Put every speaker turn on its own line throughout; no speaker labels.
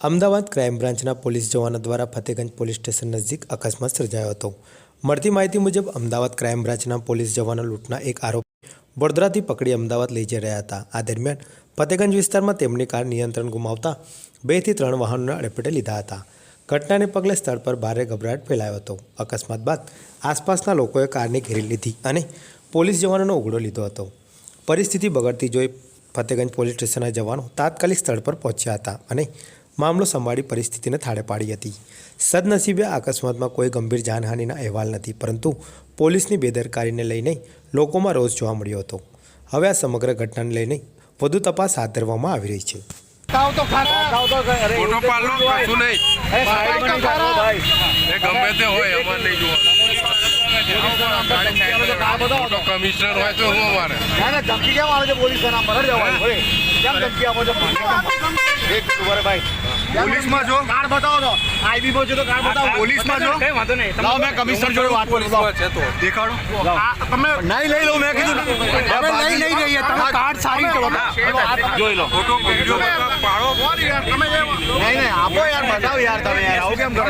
Ahmedabad crime બ્રાન્ચના police જવાનો દ્વારા ફતેગંજ પોલીસ સ્ટેશન નજીક અકસ્માત સર્જાયો હતો. મળતી માહિતી મુજબ, અમદાવાદ ક્રાઇમ બ્રાન્ચના પોલીસ જવાનો લૂંટના એક આરોપી વડોદરાથી પકડી અમદાવાદ લઈ જઈ રહ્યા હતા. આ દરમિયાન ફતેગંજ વિસ્તારમાં તેમની કાર નિયંત્રણ ગુમાવતા બેથી ત્રણ વાહનોને અડપેટે લીધા હતા. ઘટનાને પગલે સ્થળ પર ભારે ગભરાટ ફેલાયો હતો. અકસ્માત બાદ આસપાસના લોકોએ કારને ઘેરી લીધી અને પોલીસ જવાનોનો ઉઘડો લીધો હતો. પરિસ્થિતિ બગડતી જોઈ ફતેગંજ પોલીસ સ્ટેશનના જવાનો તાત્કાલિક સ્થળ પર પહોંચ્યા હતા અને મામલો સંભાળી પરિસ્થિતિને થાળે પાડી હતી. સદનસીબે આ અકસ્માતમાં કોઈ ગંભીર જાનહાનિના અહેવાલ નથી પરંતુ પોલીસની બેદરકારીને લઈને લોકોમાં રોષ જોવા મળ્યો હતો. હવે આ સમગ્ર ઘટનાને લઈને વધુ તપાસ હાથ ધરવામાં આવી રહી છે.
કમિશનર હોય તો હું અમારે?
ના ના ધમકી કેમ આવે છે પોલીસ ના પર? જવાનું હોય કેમ ધમકી આપો છો? એક ભાઈ. પોલીસમાં જો કાર્ડ બતાવો તો. આઈબી માં જો તો કાર્ડ બતાવો. પોલીસમાં જો
કઈ વાંધો નહીં.
લાવો મેં કમિશનર જોડે વાત કરું.
છે તો.
દેખાડો. તમે નહીં લઈ લો મેં કીધું. હવે નહીં લઈ જઈએ તમે કાર્ડ સારી બતાવો.
જોઈ લો.
ફોટો વીડિયો પાડો.
નહીં નહીં આપો યાર બતાવો યાર તમે યાર. આવું કેમ કરો?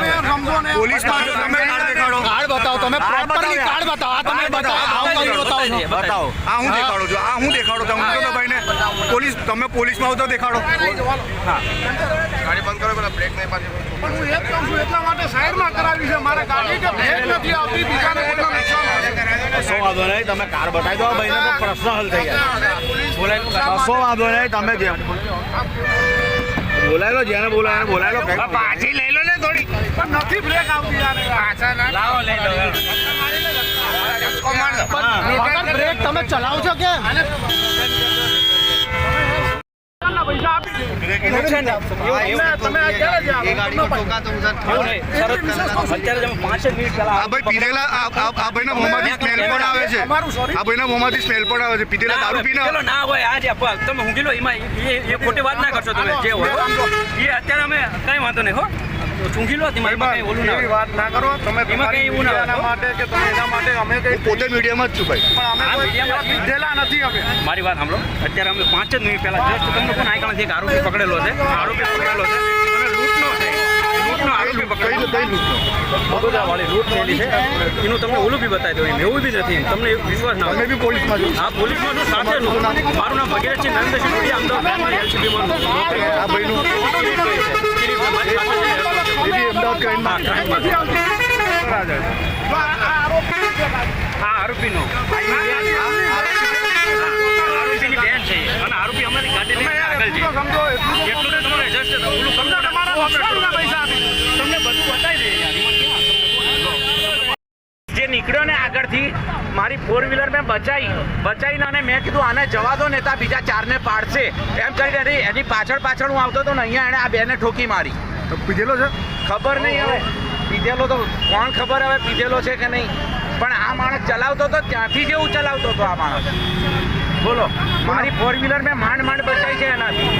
પોલીસમાં જો તમે કાર્ડ દેખાડો. કાર્ડ બતાવો. તમે પ્રોપરલી કાર્ડ બતાવો. આ તમે બતાવો. આવું કઈ બતાવો છો? બતાવો.
આ હું દેખાડું છું. આ હું દેખાડો પોલીસ તમે પોલીસમાં આવતા દેખાડો.
ગાડી બંધ કરો પેલા બ્રેક નહીં પાછી
પણ હું એ કહું છું એટલા માટે સાઈડમાં કરાવી છે. મારે ગાડી કે બ્રેક નથી આવતી બીજાને કોઈને નુકસાન
કશો વાંધો નહીં તમે કાર બતાવી દો ભાઈને તો પ્રશ્ન હલ થઈ જાય. કશો વાંધો નહીં તમે જેમ બોલાય લો જેને બોલાય એને બોલાય લો
પાછી લઈ લો ને થોડી.
પણ નથી બ્રેક આવતી યાર. પાછા ના
લાવો લઈ લો
વગર બ્રેક તમે ચલાવો છો કે
પીધેલા દારૂ પીને?
ના હોય આ જે અપવાદ તમે ઊંઘી લો એમાં એ એ ખોટી વાત ના કરશો તમે જે હોય. એ અત્યારે અમે કઈ વાંધો નહીં હો. ઊંઘી લો તેમાં ઓલું ના
એવી
હોય.
વાત ના કરો. તમે
એમાં
તમારી
કઈ એવું ના હોય.
માટે કે તમે એના માટે અમે કઈ
પોતે મીડિયામાં જ છું ભાઈ.
મારી વાત સાંભળો. અત્યારે અમે પાંચ જ મિનિટ પહેલા જસ્ટ તમને કોણ આઈકણ એક આરોપી પકડેલો છે? આરોપી પકડેલો છે. અને લૂંટનો છે. લૂંટનો આરોપી પકડેલો
કઈ કઈ
બગોદરા વાળી લૂંટ થયેલી છે. એનું તમને ઓલું બી બતાવી દઉં. એવું બી નથી. તમને વિશ્વાસ ના હોય.
બી પોલીસમાં છો.
પોલીસમાં સાથે મારું નામ ભગીરથસિંહ નરેન્દ્રસિંહ ડોડિયા અમદાવાદ એલસીબીમાં
આ ભાઈનું
છે.
અમદાવાદ
આ છે.
આરોપીની બેન છે અને આરોપી અમારી ગાડી લઈને આગળ છે
એટલું તો
તમારે જસ્ટ ઓલું
તમને
તમને
તમારા નુકસાનના પૈસા
તમને બધું બતાવી દે યાર. એમાં કેવા જે નીકળ્યો ને આગળથી મારી ફોર વ્હીલર મેં બચાવી બચાવીને અને મેં કીધું આને જવા દો ને તા બીજા ચારને પાડશે. એમ કરીને એની- એની પાછળ પાછળ હું આવતો હતો ને અહીંયા એણે આ બેને ઠોકી મારી.
પીધેલો છે?
ખબર નહીં હવે. પીધેલો તો કોણ ખબર હવે પીધેલો છે કે નહીં? પણ આ માણસ ચલાવતો હતો ત્યાંથી જ એવું ચલાવતો હતો આ માણસ. બોલો મારી ફોર વ્હીલર મેં માંડ માંડ બચાવી છે એનાથી.